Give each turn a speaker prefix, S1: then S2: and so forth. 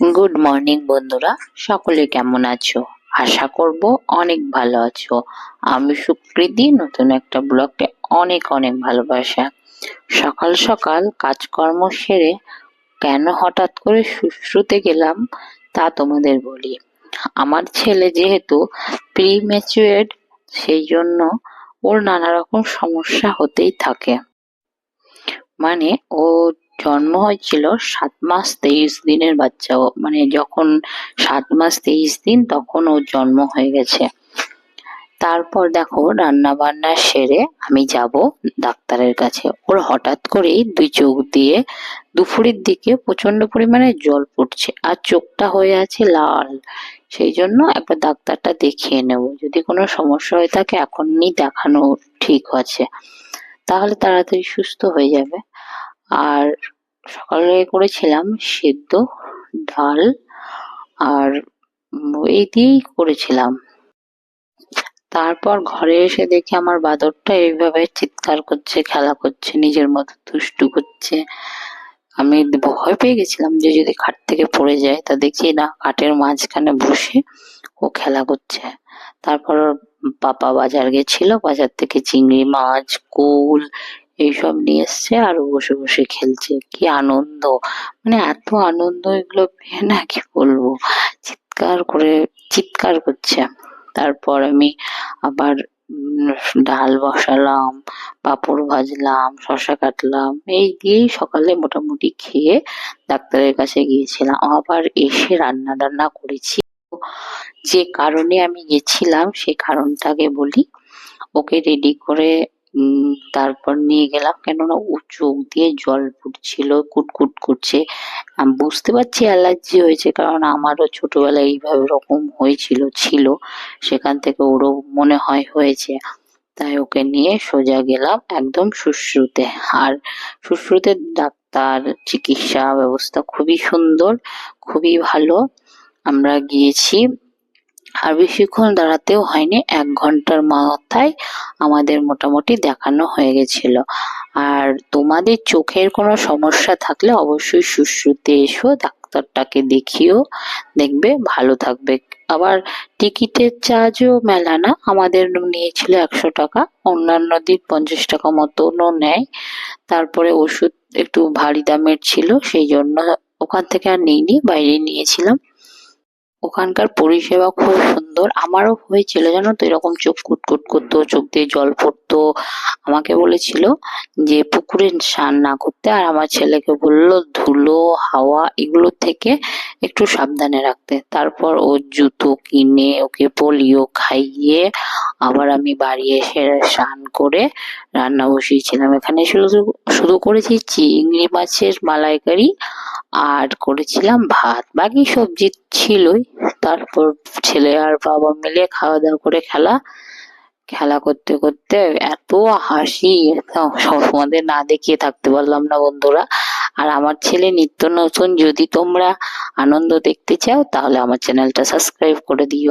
S1: Good morning বন্ধুরা। সকলে কেমন আছো? আশা করব অনেক ভালো আছো। আমি সুকৃতি নতুন একটা ব্লগে অনেক অনেক ভালোবাসা। সকাল সকাল কাজকর্ম সেরে কেন হঠাৎ করে শুশ্রুতে গেলাম, তা তোমাদের বলি। আমার ছেলে যেহেতু প্রি ম্যাচুয়েড সেই জন্য ওর নানা রকম সমস্যা হতেই থাকে। মানে ও জন্ম হয়েছিল সাত মাস তেইশ দিনের বাচ্চা। ও মানে যখন সাত মাস তেইশ দিন তখন ওর জন্ম হয়ে গেছে। তারপর দেখো রান্না বান্না সেরে আমি যাব ডাক্তারের কাছে। ওর হঠাৎ করেই দুই চোখ দিয়ে দুপুরের দিকে প্রচণ্ড পরিমাণে জল পড়ছে আর চোখটা হয়ে আছে লাল। সেই জন্য একবার ডাক্তারটা দেখিয়ে নেব। যদি কোনো সমস্যা হয়ে থাকে এখনই দেখানো ঠিক আছে। তাহলে তাড়াতাড়ি সুস্থ হয়ে যাবে। আর সকালে করেছিলাম সেদ্ধ, ডাল আর এই দিয়েই করেছিলাম। তারপর ঘরে এসে দেখি আমার বাদরটা এইভাবে চিৎকার করছে, খেলা করছে, নিজের মতো দুষ্টু করছে। আমি ভয় পেয়ে গেছিলাম যে যদি খাট থেকে পড়ে যায়, তা দেখি না, খাটের মাঝখানে বসে ও খেলা করছে। তারপর পাপা বাজার গেছিল, বাজার থেকে চিংড়ি মাছ, কুল এইসব নিয়ে এসছে আর বসে বসে খেলছে। কি আনন্দ। মানে এত আনন্দ এগুলো পেয়ে না কি বলব। চিৎকার করে, চিৎকার করছে। তারপর আমি আবার ডাল বসালাম, পাঁপড় ভাজলাম শশা কাটলাম। এই দিয়েই সকালে মোটামুটি খেয়ে ডাক্তারের কাছে গিয়েছিলাম। আবার এসে রান্না টান্না করেছি। যে কারণে আমি গেছিলাম সে কারণটাকে বলি, ওকে রেডি করে তারপর নিয়ে গেলাম কেননা ও চোখ দিয়ে জল পড়ছিল কুটকুট করছে। বুঝতে পারছি অ্যালার্জি হয়েছে কারণ আমারও ছোটবেলায় এইভাবে রকম হয়েছিল, ছিল। সেখান থেকে ওরও মনে হয় হয়েছে। তাই ওকে নিয়ে সোজা গেলাম একদম শুশ্রুতে। আর শুশ্রুতে ডাক্তার, চিকিৎসা ব্যবস্থা খুবই সুন্দর, খুবই ভালো। আমরা গিয়েছি আর বেশিক্ষণ দাঁড়াতেও হয়নি, এক ঘণ্টার মাথায় আমাদের মোটামুটি দেখানো হয়ে গেছিল। আর তোমাদের চোখের কোনো সমস্যা থাকলে অবশ্যই শুশ্রুতে এসো, ডাক্তারটাকে দেখিও, দেখবে, ভালো থাকবে। আবার টিকিটের চার্জও মেলা না, আমাদের নিয়েছিল একশো টাকা, অন্যান্য দিন পঞ্চাশ টাকা মতনও নেয়। তারপরে ওষুধ একটু ভারী দামের ছিল, সেই জন্য ওখান থেকে আর নিইনি, বাইরে নিয়েছিলাম। ওখানকার পরিষেবা খুব সুন্দর। আমারও হয়েছিল জানো তো এরকম চোখ কুটকুট করতো, চোখ দিয়ে জল পড়তো। আমাকে বলেছিল যে পুকুরে স্নান না করতে আর আমার ছেলেকে বলল ধুলো, হাওয়া এগুলো থেকে একটু সাবধানে রাখতে। তারপর ওর জুতো কিনে ওকে পোলিও খাইয়ে আবার আমি বাড়ি এসে স্নান করে রান্না বসিয়েছিলাম। এখানে শুধু শুধু করেছি চিংড়ি মাছের মালাইকারি আর করেছিলাম ভাত। বাকি সবজি ছিলই। তারপর ছেলে আর বাবা মিলে খাওয়া দাওয়া করে খেলা। খেলা করতে করতে এত হাসি। তোমাদের না দেখিয়ে থাকতে পারলাম না বন্ধুরা। আর আমার ছেলে নিত্য নতুন। যদি তোমরা আনন্দ দেখতে চাও, তাহলে আমার চ্যানেলটা সাবস্ক্রাইব করে দিও।